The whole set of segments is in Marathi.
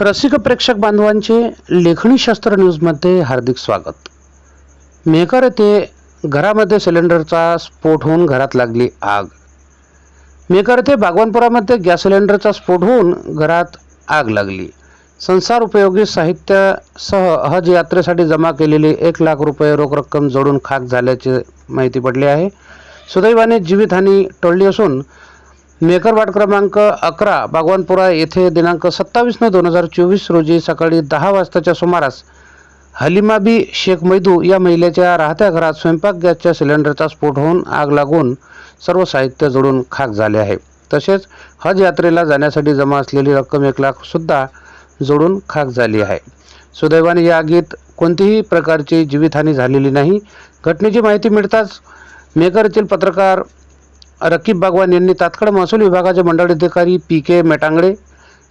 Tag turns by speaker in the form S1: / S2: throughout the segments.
S1: रसिक प्रेक्षक बांधवांचे लेखणीशास्त्र न्यूजमध्ये हार्दिक स्वागत. मेकर येथे घरामध्ये सिलेंडरचा स्फोट होऊन घरात लागली आग. मेकर येथे बागवानपुरामध्ये गॅस सिलेंडरचा स्फोट होऊन घरात आग लागली. संसार उपयोगी साहित्यासह हज यात्रेसाठी जमा केलेली एक लाख रुपये रोख रक्कम जोडून खाक झाल्याची माहिती पडली आहे. सुदैवाने जीवितहानी टळली असून मेकर वाट क्रमांक अकरा बागवानपुरा येथे दिनांक सत्तावीस नऊ दोन हजार चोवीस रोजी सकाळी दहा वाजताच्या सुमारास हलिमाबी शेख मैदू या महिलेच्या राहत्या घरात स्वयंपाक गॅसच्या सिलेंडरचा स्फोट होऊन आग लागून सर्व साहित्य जळून खाक झाले आहे. तसेच हज यात्रेला जाण्यासाठी जमा असलेली रक्कम एक लाखसुद्धा जोडून जळून खाक झाली आहे. सुदैवाने या आगीत कोणतीही प्रकारची जीवितहानी झालेली नाही. घटनेची माहिती मिळताच मेकर येथील पत्रकार रकीब बागवान यांनी तात्काळ महसूल विभागाचे मंडळाधिकारी P K Metangade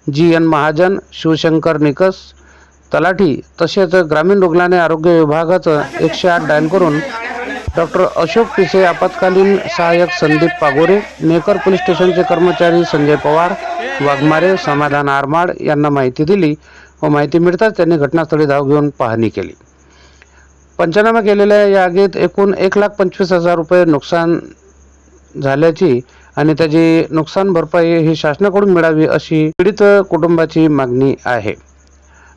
S1: G N Mahajan Shivshankar Nikas तलाठी तसेच ग्रामीण रुग्णालय आरोग्य विभागाचं एकशे आठ डायल करून डॉक्टर अशोक पिसे आपत्कालीन सहाय्यक संदीप पागोरे मेकर पोलीस स्टेशनचे कर्मचारी संजय पवार वाघमारे समाधान आरमाड यांना माहिती दिली व माहिती मिळताच त्यांनी घटनास्थळी धाव घेऊन पाहणी केली. पंचनामा केलेल्या या आगीत एकूण एक लाख पंचवीस हजार रुपये नुकसान झाल्याची आणि त्याची नुकसान भरपाई ही शासनाकडून मिळावी अशी पीडित कुटुंबाची मागणी आहे.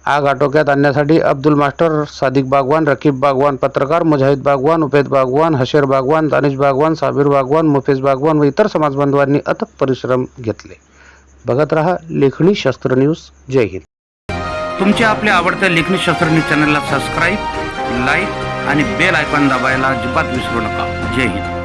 S1: आग आटोक्यात आणण्यासाठी अब्दुल मास्टर सादिक बागवान रकीब बागवान पत्रकार मुजाहिद बागवान उपेद बागवान हशेर बागवान दानिश बागवान साबीर बागवान मुफेज बागवान व इतर समाजबांधवांनी अथक परिश्रम घेतले. बघत रहा लेखणी शस्त्र न्यूज. जय हिंद.
S2: तुमच्या आपल्या आवडत्या लेखणी शस्त्र न्यूज चॅनलला सबस्क्राईब लाईक आणि बेल आयकॉन दाबायला अजिबात विसरू नका. जय हिंद.